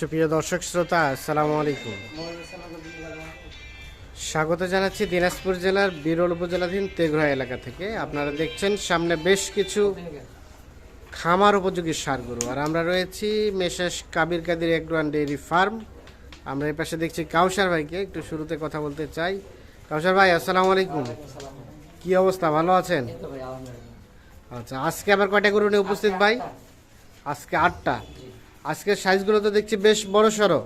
সুপ্রিয় দর্শক শ্রোতা আসসালামু আলাইকুম। স্বাগত জানাচ্ছি দিনাজপুর জেলার বিরল উপজেলাধীন তেঘরা এলাকা থেকে। আপনারা দেখছেন সামনে বেশ কিছু খামার উপযোগী সার গরু। আর আমরা রয়েছি মেশেষ কাবির কাদির এগ্রোয়ান ডেয়ারি ফার্ম। আমরা এই পাশে দেখছি কাউসার ভাইকে একটু শুরুতে কথা বলতে চাই। কাউসার ভাই আসসালামু আলাইকুম। কি অবস্থা ভালো আছেন? আচ্ছা আজকে আবার কয়টা গরু নিয়ে উপস্থিত ভাই? আজকে আটটা। আজকের সাইজগুলো তো দেখছি বেশ বড় সড়ো।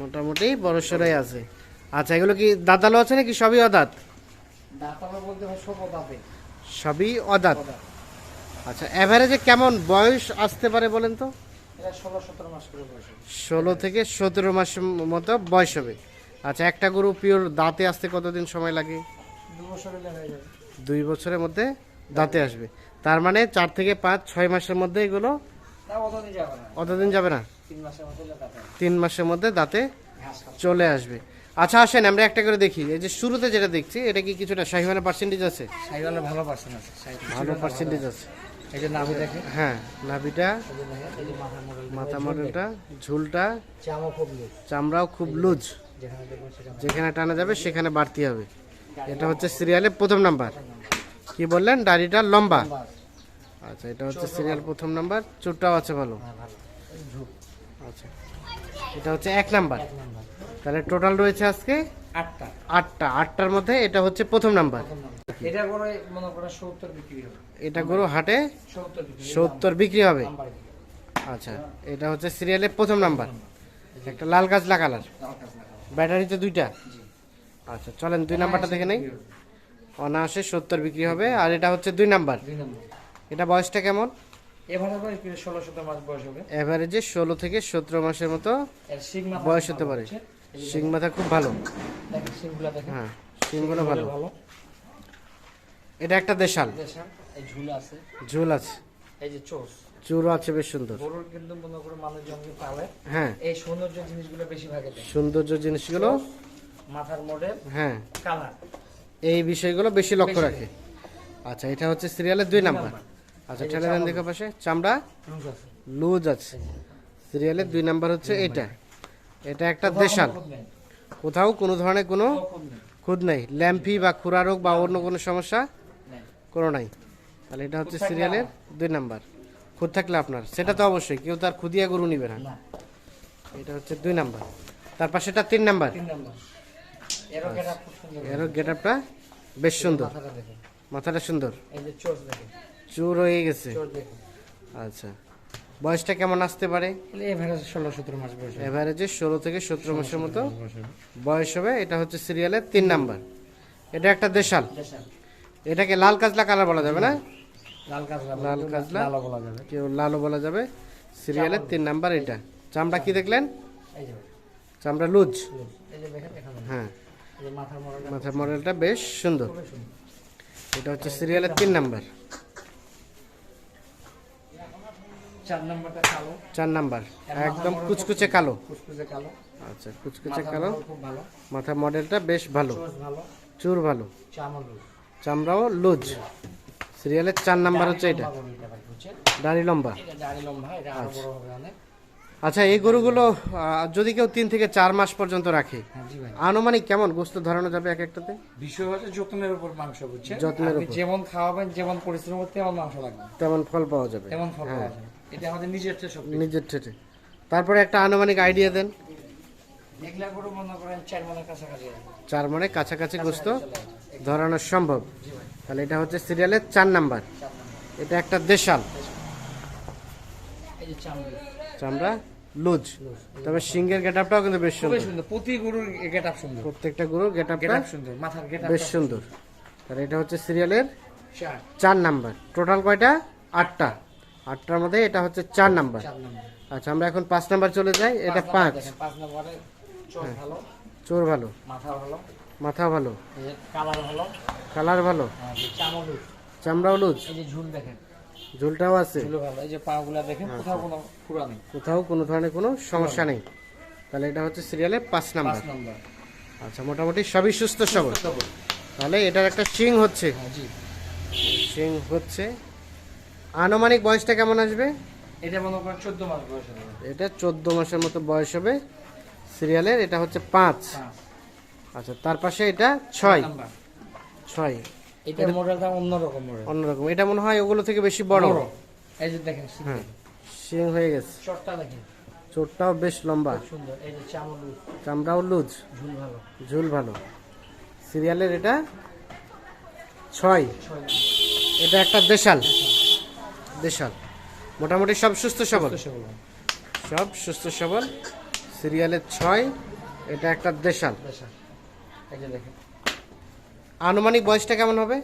মোটামুটি বড় সড়াই আছে। আচ্ছা এগুলো কি দাঁতালো আছে নাকি সবই অদাঁত? সবই অদাঁত। আচ্ছা অ্যাভারেজে কেমন বয়স আসতে পারে বলেন তো? ষোলো থেকে সতেরো মাস মতো বয়স হবে। আচ্ছা একটা গরু পিওর দাঁতে আসতে কতদিন সময় লাগে? দুই বছরের মধ্যে দাঁতে আসবে। তার মানে চার থেকে পাঁচ ছয় মাসের মধ্যে এগুলো অতদিন যাবে না। তিন মাসের মধ্যে দাঁতে। চলে আসবে। আচ্ছা আসেন আমরা একটা করে দেখি। এই যে শুরুতে যেটা দেখছি এটা কি কিছুটা শাহিওয়ানের পার্সেন্টেজ আছে? ভালো পার্সেন্ট আছে ভালো পার্সেন্টেজ আছে। এই যে নাভি দেখে। হ্যাঁ নাভিটা মাথা ঝুলটা চামও খুব লুজ চামড়াও খুব লুজ যেখানে টানা যাবে সেখানে বাড়তি হবে। এটা হচ্ছে সিরিয়ালের প্রথম নাম্বার কি বললেন? দাড়িটা লম্বা। আচ্ছা এটা হচ্ছে সিরিয়াল প্রথম নাম্বার চুটটাও আছে ভালো। হ্যাঁ, আচ্ছা এটা হচ্ছে এক নাম্বার তাহলে টোটাল রয়েছে আজকে আটটা। আটটা। আটটার মধ্যে এটা হচ্ছে প্রথম নাম্বার এটা করে মনে করেন সত্তর বিক্রি হবে। এটা গরু হাটে সত্তর বিক্রি হবে আচ্ছা এটা হচ্ছে সিরিয়ালের প্রথম নাম্বার একটা লাল গাছলা কালার ব্যাটারিতে দুইটা? আচ্ছা চলেন দুই নাম্বারটা দেখে নেই। অনায়াসে সত্তর বিক্রি হবে আর এটা হচ্ছে দুই নম্বর এটা বয়সটা কেমন? কি ষোলো থেকে সতেরো মাসের মতো বয়স হতে পারে। শিং মাথা খুব ভালো। হ্যাঁ শিংগুলো ভালো। এটা একটা দেশাল। ঝুল আছে। ঝুল আছে। এই যে চোষ চুরও আছে বেশ সুন্দর। গরুর কিন্তু মনে করে মানুষজন পালে। হ্যাঁ। এই সৌন্দর্য জিনিসগুলো বেশি ভাগে সৌন্দর্য জিনিসগুলো মাথার মডেল হ্যাঁ। কালার। এই বিষয়গুলো বেশি লক্ষ্য রাখে। আচ্ছা এটা হচ্ছে সিরিয়ালের দুই নাম্বার। আচ্ছা ঠেলে দেন দেখো পাশে। চামড়া? লুজ আছে। সিরিয়ালের দুই নাম্বার হচ্ছে এটা। এটা একটা দেশাল। কোথাও কোনো ধরনের কোনো খুদ নেই। ল্যাম্পি বা খুরা রোগ বা অন্য কোনো সমস্যা কোনো নাই। তাহলে এটা হচ্ছে সিরিয়ালের দুই নাম্বার। খুদ থাকলে আপনার। সেটা তো অবশ্যই। কেউ তার খুদিয়া গরু নিবে না। এটা হচ্ছে দুই নাম্বার। তার পাশে এটা তিন নাম্বার। এরও গেটা এর গেট আপটা বেশ সুন্দর। মাথাটা সুন্দর। চুর হয়ে গেছে। আচ্ছা। বয়সটা কেমন আসতে পারে? এভারেজ ষোলো সতেরো মাস বয়স এভারেজে ষোলো থেকে সতেরো মাসের মতো বয়স হবে। এটা হচ্ছে সিরিয়ালের তিন নাম্বার। এটা একটা দেশাল। এটাকে লাল কাজলা কালার বলা যাবে না? লাল কাজলা লাল কাজলা। বলা যাবে। কেউ লালও বলা যাবে। সিরিয়ালের তিন নাম্বার এটা। চামড়া কি দেখলেন? চামড়া লুজ। হ্যাঁ। মাথার মডেলটা বেশ সুন্দর। এটা হচ্ছে সিরিয়ালের তিন নাম্বার। চার নম্বরটা কালো। চার নাম্বার। একদম কুচকুচে কালো। ফুসফুসে কালো। আচ্ছা কুচকুচে কালো। খুব ভালো। মাথার মডেলটা বেশ ভালো। ভালো। চুর ভালো। চামড়াও লুজ। সিরিয়ালের চার নাম্বার হচ্ছে এটা? দাড়ি লম্বা। অনেক। আচ্ছা এই গরুগুলো যদি কেউ তিন থেকে চার মাস পর্যন্ত রাখে হ্যাঁ আনুমানিক কেমন গোস্ত ধরানো যাবে এক একটাতে? বিষয় হচ্ছে যত্নের উপর মাংস বুঝছেন? যত্নের উপর। যেমন খাওয়াবেন যেমন পরিশ্রম করতে তেমন মাংস লাগবে। তেমন ফল পাওয়া যাবে। তেমন ফল হ্যাঁ। পাওয়া যাবে। এটা আমাদের নিজের শক্তি নিজের ঠেটে তারপরে একটা আনুমানিক আইডিয়া দেন। এগুলা করে মনে করেন চার মনের কাছাকাছি চার মানে কাছাকাছি গোস্ত ধরানো সম্ভব। তাহলে এটা হচ্ছে সিরিয়ালের চার নাম্বার। এটা একটা দেশাল। চামড়ি। লুজ। তবে সিংহের গেট আপটাও কিন্তু বেশ সুন্দর। প্রতি গরুর গেট আপ সুন্দর। প্রত্যেকটা গরুর গেট গেট আপ সুন্দর। মাথার গেট আপ বেশ সুন্দর। তাহলে এটা হচ্ছে সিরিয়ালের চার নাম্বার। টোটাল কয়টা? আটটা। আটটার মধ্যে এটা হচ্ছে চার নাম্বার। আচ্ছা আমরা এখন পাঁচ নাম্বার চলে যাই এটা পাঁচ। চোর ভালো মাথা ভালো। মাথা ভালো। কালার ভালো। কালার ভালো। আর যে চামড় দেখেন। ঝুলটাও আছে। দেখেন কোথাও কোনো ধরনের কোনো সমস্যা নেই। তাহলে এটা হচ্ছে সিরিয়ালে পাঁচ নাম্বার। আচ্ছা মোটামুটি সবই সুস্থ সবল। তাহলে এটার একটা শিং হচ্ছে। হ্যাঁ শিং হচ্ছে। আনুমানিক বয়সটা কেমন আসবে? এটা মনে করেন চোদ্দ মাস বয়স হবে। এটা চোদ্দ মাসের মতো বয়স হবে সিরিয়ালের এটা হচ্ছে পাঁচ। আচ্ছা তার পাশে এটা ছয়। ছয় এটা মডেলটা অন্যরকম মডেল অন্যরকম এটা মনে হয় ওগুলো থেকে বেশি বড়। এই যে দেখেন হ্যাঁ শিং হয়ে গেছে। চটটা দেখেন। চোরটাও বেশ লম্বা। সুন্দর। এই যে চামড়াও লুজ। ঝুল ভালো। ঝুল ভালো। সিরিয়ালের এটা ছয়। ছয়। এটা একটা দেশাল। দেশাল। মোটামুটি সব সুস্থ সবল? সেগুলো সব সুস্থ সবল। সিরিয়ালের ছয় এটা একটা দেশাল। আনুমানিক বয়সটা কেমন হবে?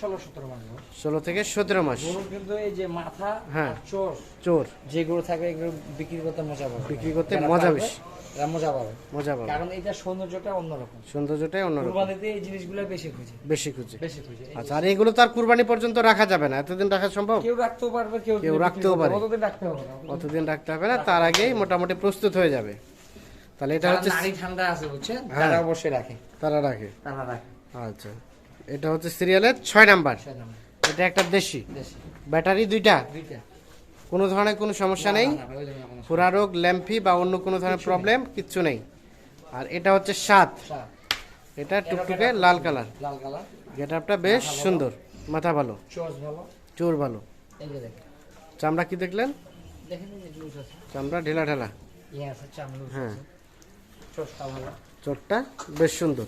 ষোলো মাস ষোলো থেকে সতেরো মাস। কিন্তু এই যে মাথা হ্যাঁ। চোর চোর। যে গরু থাকবে এগুলো বিক্রি করতে মজা বিক্রি করতে মজা বেশি। এরা মজা পাবে। মজা পাবে। কারণ এটা সৌন্দর্যটা অন্যরকম। সৌন্দর্যটাই অন্যরকম। কুরবানিতে এই জিনিসগুলো বেশি খুঁজে। বেশি খুঁজে। বেশি খুঁজে। আচ্ছা আর এগুলো তো আর কুরবানি পর্যন্ত রাখা যাবে না। এতদিন রাখা সম্ভব? কেউ রাখতেও পারবে কেউ কেউ রাখতেও পারে। কতদিন রাখতে হবে না। কতদিন রাখতে হবে না তার আগেই মোটামুটি প্রস্তুত হয়ে যাবে। তাহলে এটা হচ্ছে নারী ঠান্ডা আছে বুঝছেন? হ্যাঁ। তারা অবশ্যই রাখে। তারা রাখে। তারা রাখে। আচ্ছা। এটা হচ্ছে সিরিয়ালের ছয় নাম্বার। এটা একটা দেশি। দেশি। ব্যাটারি দুইটা। দুইটা। কোনো ধরনের কোনো সমস্যা নেই। ফোরা রোগ ল্যাম্পি বা অন্য কোনো ধরনের প্রবলেম কিচ্ছু নেই। আর এটা হচ্ছে সাত এটা টুকটুকে লাল কালার। লাল কালার। গেটআপটা বেশ সুন্দর মাথা ভালো। চোর ভালো? চামড়া কি দেখলেন? চামড়া ঢেলা ঢেলা। হ্যাঁ। চোরটা বেশ সুন্দর।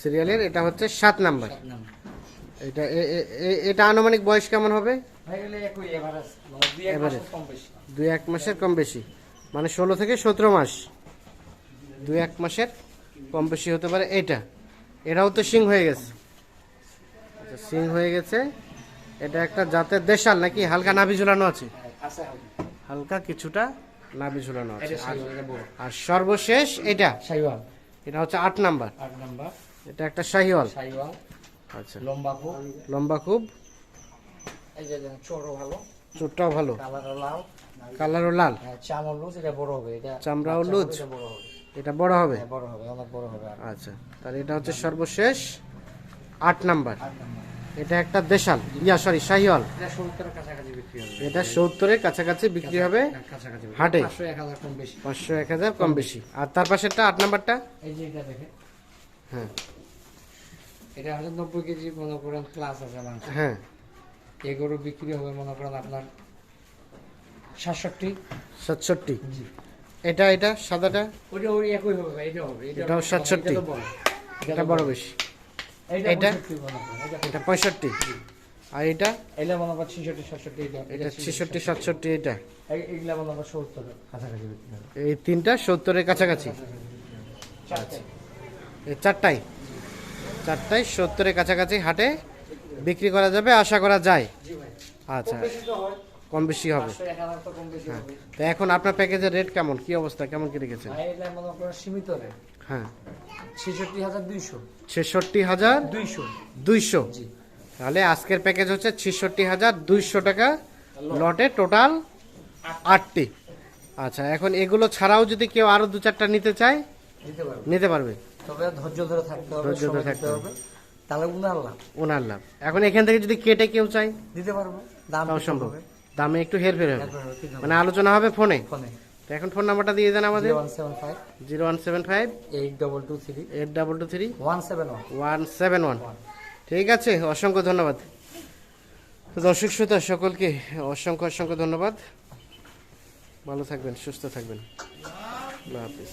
সিরিয়ালের এটা হচ্ছে সাত নাম্বার। এটা এটা আনুমানিক বয়স কেমন হবে? মানে দুই এক মাসের কম বেশি। মানে ষোলো থেকে সতেরো মাস। দুই এক মাসের কম বেশি হতে পারে এটা এটাও তো সিং হয়ে গেছে। আচ্ছা, সিং হয়ে গেছে। এটা একটা জাতের দেশাল নাকি? হালকা নাভি ঝুলানো আছে। হালকা। কিছুটা নাভি ঝুলানো আছে। আর- সর্বশেষ এটা। শাহিওয়াল এটা হচ্ছে আট নাম্বার। আট নাম্বার। এটা একটা শাহিওয়াল শাহিওয়াল আচ্ছা। লম্বা খুব। লম্বা খুব। এই যে চোরও ভালো। চোরটাও ভালো। কালারও লাল। কালারও লাল? হ্যাঁ, চামড় লুজ এটা বড় হবে। এটা চামড়াও লুজ। বড় হবে। এটা বড় হবে? হ্যাঁ, বড় হবে অনেক বড় হবে আচ্ছা তাহলে এটা হচ্ছে সর্বশেষ আট নাম্বার। এটা একটা দেশাল। Yeah sorry Sahiwal. এটা সত্তরের কাছাকাছি বিক্রি হবে। হাটে? পাঁচশো এক হাজার কম বেশি। পাঁচশো এক হাজার কম বেশি। আর তার পাশেরটা আট নাম্বারটা? এই যে এটা দেখে হ্যাঁ। এটা হচ্ছে নব্বই কেজি মনে করেন প্লাস আছে হ্যাঁ। এই গরু বিক্রি হবে মনে করেন আপনার সাতষট্টি। সাতষট্টি? জি। এটা এটা সাদাটা? ওইটা ওই একই হবে ভাই, এটা হবে এটা এটাও 67 এটা বড়। বেশি। এটা? 65 করেন, এটা এটা পঁয়ষট্টি। আর এটা? এগুলা মনে করেন ছিষট্টি সাতষট্টি এটা এটা ছেষট্টি সাতষট্টি। এটা? এই- মনে করেন সত্তর কাছাকাছি এই তিনটা সত্তরের কাছাকাছি? এই চারটাই? চারটাই সত্তরের কাছাকাছি হাটে? বিক্রি করা যাবে আশা করা যায়। আচ্ছা। কম বেশি হয়। হবে। তো এখন আপনার প্যাকেজের রেট কেমন? কি অবস্থা? কেমন কি রেখেছেন? সীমিত হ্যাঁ। ছেষট্টি হাজার দুইশো। ছেষট্টি হাজার দুইশো। দুইশো? তাহলে আজকের প্যাকেজ হচ্ছে ছেষট্টি হাজার দুইশো টাকা। লটে টোটাল আটটি। আচ্ছা এখন এগুলো ছাড়াও যদি কেউ আরও দু চারটা নিতে চায় নিতে পারবে। তবে ধৈর্য ধরে থাকতে হবে ধৈর্য ধরে থাকতে হবে। তাহলে উনার লাভ। ওনার লাভ। এখন এখান থেকে যদি কেটে কেউ চায় দিতে পারব। দাম তাও সম্ভব। দামে একটু হেরফের হবে? মানে আলোচনা হবে ফোনে। ফোনে। তো এখন ফোন নাম্বারটা দিয়ে দেন আমাদের। Zero one seven five. Eight double two three. Eight double two three. One seven one. One seven one. ঠিক আছে অসংখ্য ধন্যবাদ। দর্শক শ্রোতা সকলকে অসংখ্য অসংখ্য ধন্যবাদ। ভালো থাকবেন সুস্থ থাকবেন। আল্লাহ হাফিজ।